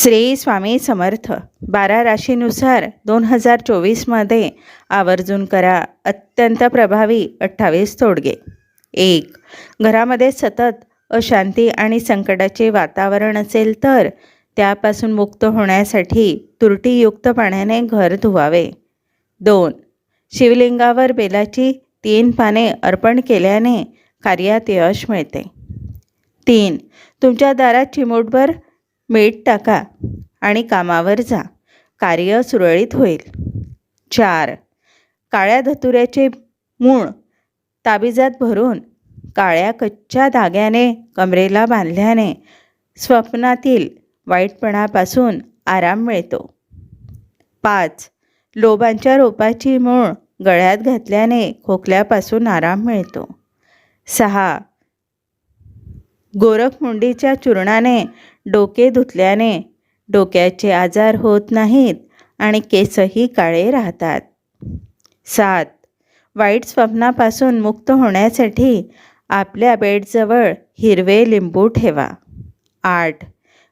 श्री स्वामी समर्थ. बारा राशीनुसार दोन हजार चोवीसमध्ये आवर्जून करा अत्यंत प्रभावी अठ्ठावीस तोडगे. एक घरामध्ये सतत अशांती आणि संकटाचे वातावरण असेल तर त्यापासून मुक्त होण्यासाठी तुरटीयुक्त पाण्याने घर धुवावे. दोन शिवलिंगावर बेलाची तीन पाने अर्पण केल्याने कार्यात यश मिळते. तीन तुमच्या दारात चिमूटभर मीठ टाका आणि कामावर जा. कार्य सुरळीत होईल. चार. काळ्या धतुऱ्याचे मूळ ताबिजात भरून काळ्या कच्च्या धाग्याने कमरेला बांधल्याने स्वप्नातील वाईटपणापासून आराम मिळतो. पाच. लोबांच्या रोपाची मूळ गळ्यात घातल्याने खोकल्यापासून आराम मिळतो. सहा. गोरखमुंडीच्या चूर्णाने डोके धुतल्याने डोक्याचे आजार होत नाहीत आणि केसही काळे राहतात. सात. वाईट स्वप्नापासून मुक्त होण्यासाठी आपल्या बेडजवळ हिरवे लिंबू ठेवा. आठ.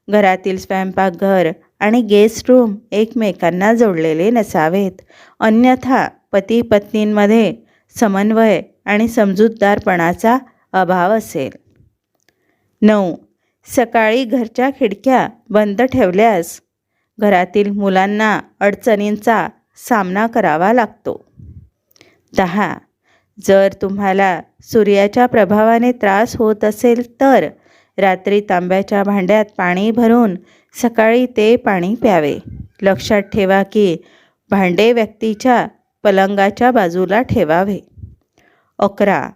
घरातील स्वयंपाकघर आणि गेस्ट रूम एकमेकांना जोडलेले नसावेत. अन्यथा पती पत्नींमध्ये समन्वय आणि समजूतदारपणाचा अभाव असेल. नऊ. सकाळी घरच्या खिडक्या बंद ठेवल्यास घरातील मुलांना अडचणींचा सामना करावा लागतो. दहा. जर तुम्हाला सूर्याच्या प्रभावाने त्रास होत असेल तर रात्री तांब्याच्या भांड्यात पाणी भरून सकाळी ते पाणी प्यावे. लक्षात ठेवा की भांडे व्यक्तीच्या पलंगाच्या बाजूला ठेवावे. अकरा.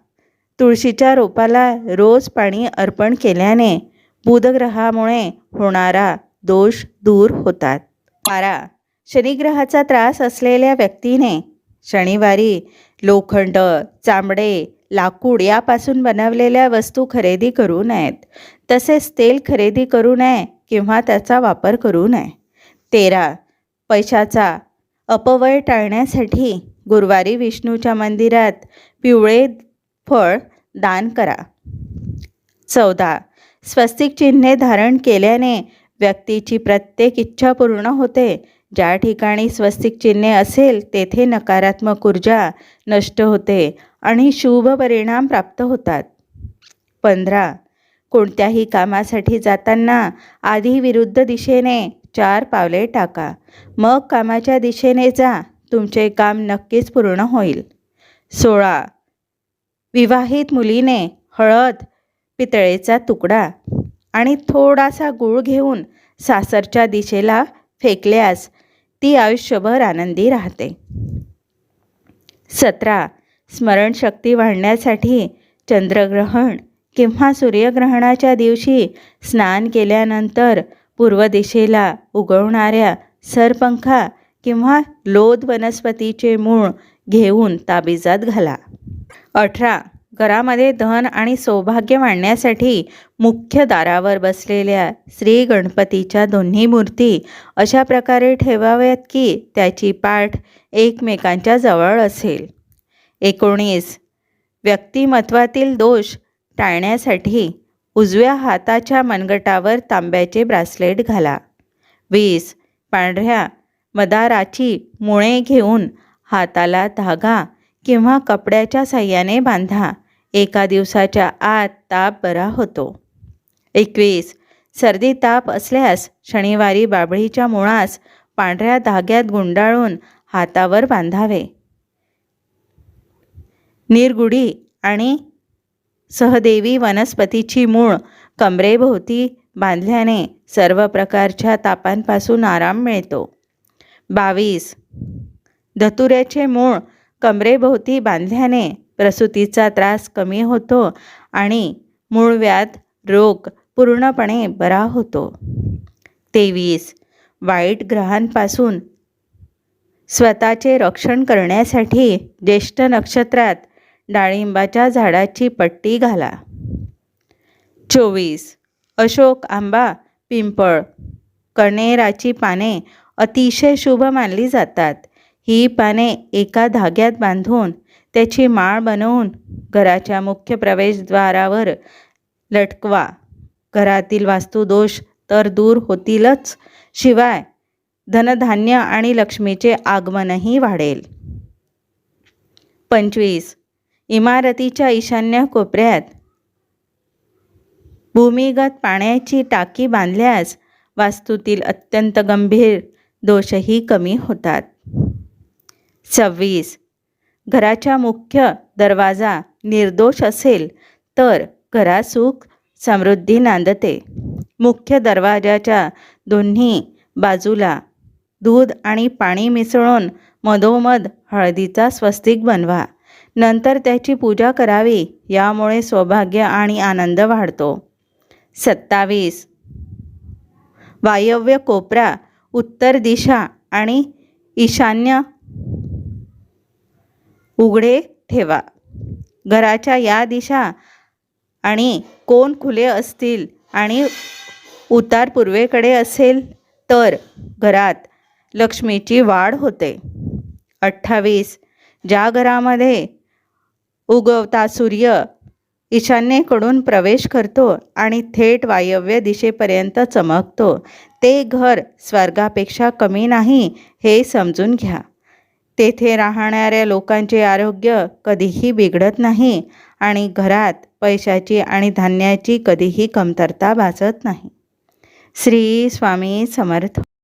तुळशीच्या रोपाला रोज पाणी अर्पण केल्याने बुधग्रहामुळे होणारा दोष दूर होतात. बारा शनिग्रहाचा त्रास असलेल्या व्यक्तीने शनिवारी लोखंड चामडे लाकूड यापासून बनवलेल्या वस्तू खरेदी करू नयेत. तसेच तेल खरेदी करू नये किंवा त्याचा वापर करू नये. तेरा. पैशाचा अपव्यय टाळण्यासाठी गुरुवारी विष्णूच्या मंदिरात पिवळे फळ दान करा. चौदा. स्वस्तिक चिन्हे धारण केल्याने व्यक्तीची प्रत्येक इच्छा पूर्ण होते. ज्या ठिकाणी स्वस्तिक चिन्हे असेल तेथे नकारात्मक ऊर्जा नष्ट होते आणि शुभ परिणाम प्राप्त होतात. पंधरा. कोणत्याही कामासाठी जाताना आधी विरुद्ध दिशेने चार पावले टाका. मग कामाच्या दिशेने जा. तुमचे काम नक्कीच पूर्ण होईल. सोळा. विवाहित मुलीने हळद पितळेचा तुकडा आणि थोडासा गूळ घेऊन सासरच्या दिशेला फेकल्यास ती आयुष्यभर आनंदी राहते. सतरा. स्मरणशक्ती वाढण्यासाठी चंद्रग्रहण किंवा सूर्यग्रहणाच्या दिवशी स्नान केल्यानंतर पूर्व दिशेला उगवणाऱ्या सरपंखा किंवा लोद वनस्पतीचे मूळ घेऊन ताबिजात घाला. अठरा. घरामध्ये धन आणि सौभाग्य वाढण्यासाठी मुख्य दारावर बसलेल्या श्री गणपतीच्या दोन्ही मूर्ती अशा प्रकारे ठेवाव्यात की त्याची पाठ एकमेकांच्या जवळ असेल. एकोणीस. व्यक्तिमत्वातील दोष टाळण्यासाठी उजव्या हाताच्या मनगटावर तांब्याचे ब्रासलेट घाला. वीस. पांढऱ्या मदाराची मुळे घेऊन हाताला धागा किंवा कपड्याच्या साह्याने बांधा. एका दिवसाच्या आत ताप बरा होतो. एकवीस. सर्दी ताप असल्यास शनिवारी बाबळीच्या मुळास पांढऱ्या धाग्यात गुंडाळून हातावर बांधावे. निरगुडी आणि सहदेवी वनस्पतीची मूळ कमरेभोवती बांधल्याने सर्व प्रकारच्या तापांपासून आराम मिळतो. बावीस. धतुऱ्याचे मूळ कमरेभोवती बांधल्याने प्रसूतीचा त्रास कमी होतो आणि मूळव्याध रोग पूर्णपणे बरा होतो. तेवीस. वाईट ग्रहांपासून स्वतःचे रक्षण करण्यासाठी ज्येष्ठ नक्षत्रात डाळिंबाच्या झाडाची पट्टी घाला. चोवीस. अशोक आंबा पिंपळ कणेराची पाने अतिशय शुभ मानली जातात. ही पाने एका धाग्यात बांधून त्याची माळ बनवून घराच्या मुख्य प्रवेशद्वारावर लटकवा. घरातील वास्तुदोष तर दूर होतीलच शिवाय धनधान्य आणि लक्ष्मीचे आगमनही वाढेल. पंचवीस. इमारतीच्या ईशान्य कोपऱ्यात भूमिगत पाण्याची टाकी बांधल्यास वास्तूतील अत्यंत गंभीर दोषही कमी होतात. सव्वीस. घराचा मुख्य दरवाजा निर्दोष असेल तर घरात सुख समृद्धी नांदते. मुख्य दरवाजाच्या दोन्ही बाजूला दूध आणि पाणी मिसळून मधोमध हळदीचा स्वस्तिक बनवा. नंतर त्याची पूजा करावी यामुळे सौभाग्य आणि आनंद वाढतो. सत्तावीस. वायव्य कोपरा उत्तर दिशा आणि ईशान्य उघडे ठेवा. घराच्या या दिशा आणि कोण खुले असतील आणि उतार पूर्वेकडे असेल तर घरात लक्ष्मीची वाढ होते. अठ्ठावीस. ज्या घरामध्ये उगवता सूर्य ईशान्येकडून प्रवेश करतो आणि थेट वायव्य दिशेपर्यंत चमकतो ते घर स्वर्गापेक्षा कमी नाही हे समजून घ्या. तेथे राहणाऱ्या लोकांचे आरोग्य कधीही बिघडत नाही आणि घरात पैशाची आणि धान्याची कधीही कमतरता भासत नाही. श्री स्वामी समर्थ.